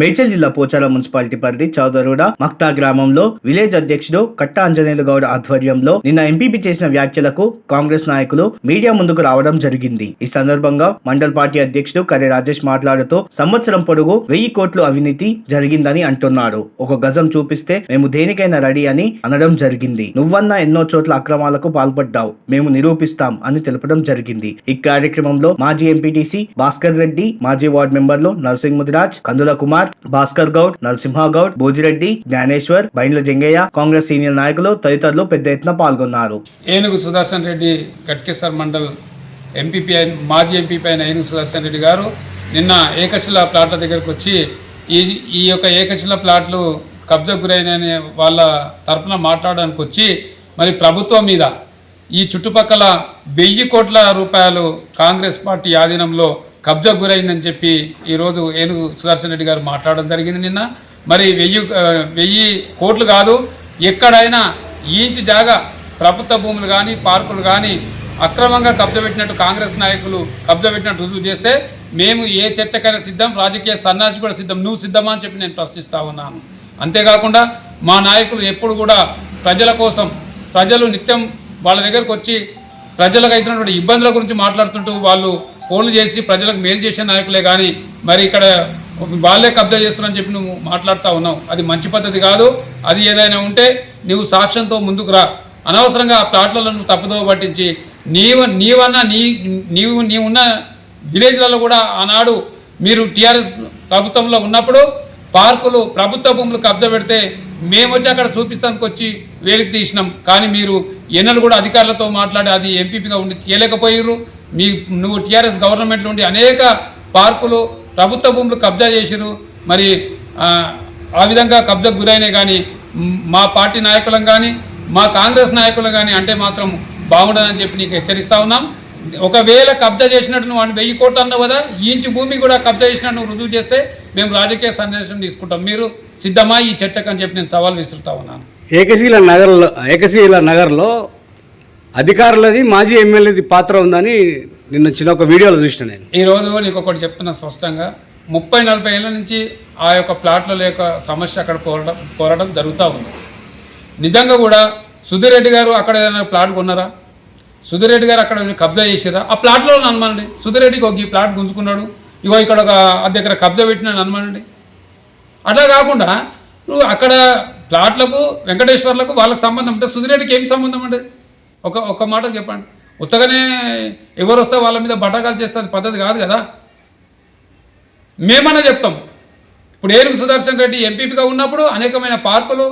మేడ్చల్ జిల్లా పోచారం మున్సిపాలిటీ పరిధి చౌదరుడ మక్తా గ్రామంలో విలేజ్ అధ్యక్షుడు కట్ట అంజనేయులు గౌడ్ ఆధ్వర్యంలో నిన్న ఎంపీపీ చేసిన వ్యాఖ్యలకు కాంగ్రెస్ నాయకులు మీడియా ముందుకు రావడం జరిగింది. ఈ సందర్భంగా మండల్ పార్టీ అధ్యక్షుడు కరే రాజేష్ మాట్లాడుతూ సంవత్సరం పొడుగు వెయ్యి కోట్లు అవినీతి జరిగిందని అంటున్నారు. ఒక గజం చూపిస్తే మేము దేనికైనా రెడీ అని అనడం జరిగింది. నువ్వన్నా ఎన్నో చోట్ల అక్రమాలకు పాల్పడ్డావు. మేము నిరూపిస్తాం అని తెలపడం జరిగింది. ఈ కార్యక్రమంలో మాజీ ఎంపీటీసీ భాస్కర్ రెడ్డి మాజీ వార్డు మెంబర్లు నర్సింగ్ ముదిరాజ్ కందుల కుమార్ భాస్కర్ గౌడ్ నరసింహ గౌడ్ భోజిరెడ్డి జ్ఞానేశ్వర్ బైండ్ల జంగయ్య కాంగ్రెస్ సీనియర్ నాయకులు తదితరులు పెద్ద ఎత్తున పాల్గొన్నారు. ఏనుగు సుదర్శన్ రెడ్డి గట్కేసర్ మండల్ ఎంపీపీ మాజీ ఎంపీపీ అయిన ఏనుగు సుదర్శన్ రెడ్డి గారు నిన్న ఏకశిల ప్లాట్ల దగ్గరకు వచ్చి ఈ ఈ యొక్క ఏకశిల ప్లాట్లు కబ్జా గురైన వాళ్ళ తరఫున మాట్లాడడానికి వచ్చి మరి ప్రభుత్వం మీద ఈ చుట్టుపక్కల వెయ్యి కోట్ల రూపాయలు కాంగ్రెస్ పార్టీ ఆధీనంలో కబ్జా గురైందని చెప్పి ఈరోజు ఏనుగు సుదర్శన్ రెడ్డి గారు మాట్లాడడం జరిగింది నిన్న. మరి వెయ్యి వెయ్యి కోట్లు కాదు ఎక్కడైనా ఈంచి జాగా ప్రభుత్వ భూములు కానీ పార్కులు కానీ అక్రమంగా కబ్జా పెట్టినట్టు కాంగ్రెస్ నాయకులు కబ్జా పెట్టినట్టు రుజువు చేస్తే మేము ఏ చర్చకైనా సిద్ధం రాజకీయ సన్నాసి కూడా సిద్ధం నువ్వు సిద్ధమా అని చెప్పి నేను ప్రశ్నిస్తా ఉన్నాను. అంతేకాకుండా మా నాయకులు ఎప్పుడు కూడా ప్రజల కోసం ప్రజలు నిత్యం వాళ్ళ దగ్గరకు వచ్చి ప్రజలకు అవుతున్నటువంటి ఇబ్బందుల గురించి మాట్లాడుతుంటూ వాళ్ళు ఫోన్లు చేసి ప్రజలకు మేలు చేసే నాయకులే కానీ మరి ఇక్కడ వాళ్ళే కబ్జా చేస్తున్నారని చెప్పి నువ్వు మాట్లాడుతూ ఉన్నావు. అది మంచి పద్ధతి కాదు. అది ఏదైనా ఉంటే నువ్వు సాక్ష్యంతో ముందుకు రా. అనవసరంగా ఆ ప్లాట్లలో నువ్వు తప్పుదోవ పట్టించి నీవు నీవన్నా నీ నీవు నీవున్న విలేజ్లలో కూడా ఆనాడు మీరు టీఆర్ఎస్ ప్రభుత్వంలో ఉన్నప్పుడు పార్కులు ప్రభుత్వ భూములు కబ్జా పెడితే మేము వచ్చి అక్కడ చూపిస్తానికి వచ్చి వేలికి తీసినాం. కానీ మీరు ఎన్నలు కూడా అధికారులతో మాట్లాడి అది ఎంపీపీగా ఉండి తీయలేకపోయారు మీ నువ్వు టీఆర్ఎస్ గవర్నమెంట్ నుండి అనేక పార్కులు ప్రభుత్వ భూములు కబ్జా చేసిరు మరి ఆ, విధంగా కబ్జాకు గురైనాయి కానీ మా పార్టీ నాయకులం కానీ మా కాంగ్రెస్ నాయకులు కానీ అంటే మాత్రం బాగుండదని చెప్పి నీకు హెచ్చరిస్తా ఉన్నాం. ఒకవేళ కబ్జా చేసినట్టు నువ్వు అని వెయ్యి కోట్లు అన్నావు కదా ఈ ఇంచు భూమి కూడా కబ్జా చేసినట్టు నువ్వు రుజువు చేస్తే మేము రాజకీయ సందేశం తీసుకుంటాం. మీరు సిద్ధమా ఈ చర్చకు అని చెప్పి నేను సవాల్ విసురుతా ఉన్నాను. ఏకశీల నగర్లో ఏకశీల నగర్లో అధికారులది మాజీ ఎమ్మెల్యేది పాత్ర ఉందని నిన్న చిన్న ఒక వీడియోలో చూసిన నేను. ఈరోజు నీకు ఒకటి చెప్తున్నా స్పష్టంగా. ముప్పై నలభై ఏళ్ళ నుంచి ఆ యొక్క ప్లాట్ల యొక్క సమస్య అక్కడ పోరాటం పోరాటం జరుగుతూ ఉంది. నిజంగా కూడా సుధీర్ రెడ్డి గారు అక్కడ ఏదైనా ప్లాట్ కొన్నారా? సుధీర్ రెడ్డి గారు అక్కడ కబ్జా చేసిరా ఆ ప్లాట్లో అనుమానండి సుధీర్ రెడ్డికి ఒక ఈ ప్లాట్ గుంజుకున్నాడు. ఇగో ఇక్కడ ఒక దగ్గర కబ్జా పెట్టినాడు అనుమానండి అట్లా కాకుండా నువ్వు అక్కడ ప్లాట్లకు వెంకటేశ్వర్లకు వాళ్ళకి సంబంధం అంటే సుధిరెడ్డికి ఏం సంబంధం అంటే ఒక ఒక మాట చెప్పండి. ఉత్తగానే ఎవరు వస్తే వాళ్ళ మీద బటాకాలు చేస్తుంది పద్ధతి కాదు కదా? మేమన్నా చెప్తాం. ఇప్పుడు ఏనుగు సుదర్శన్ రెడ్డి ఎంపీపీగా ఉన్నప్పుడు అనేకమైన పార్కులు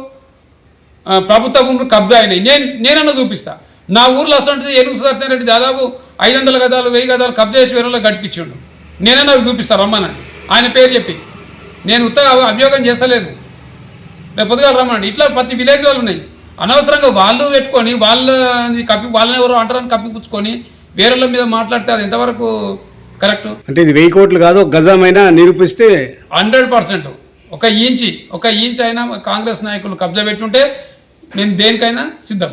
ఆ, ప్రభుత్వ భూములు కబ్జా అయినాయి. నేను నేనన్నా చూపిస్తా. నా ఊర్లో వస్తుంటే ఏనుగు సుదర్శన్ రెడ్డి దాదాపు ఐదు వందల గదాలు వెయ్యి గదాలు కబ్జా చేసి వేరే గడిపించిండు నేనన్నా అవి చూపిస్తా రమ్మనని ఆయన పేరు చెప్పి. నేను ఉత్తగా అభియోగం చేస్తలేదు. రేపు పొద్దుగా రమ్మనండి. ఇట్లా ప్రతి విలేజ్లో ఉన్నాయి. అనవసరంగా వాళ్ళు పెట్టుకొని వాళ్ళని కప్పి వాళ్ళని ఎవరో అంటారని కప్పిపుచ్చుకొని వేరేళ్ళ మీద మాట్లాడితే అది ఎంతవరకు కరెక్ట్? అంటే ఇది వెయ్యి కోట్లు కాదు గజమైనా నిరూపిస్తే హండ్రెడ్ పర్సెంట్. ఒక ఇంచి ఒక ఇంచ్ అయినా కాంగ్రెస్ నాయకులు కబ్జా పెట్టుంటే నేను దేనికైనా సిద్ధం.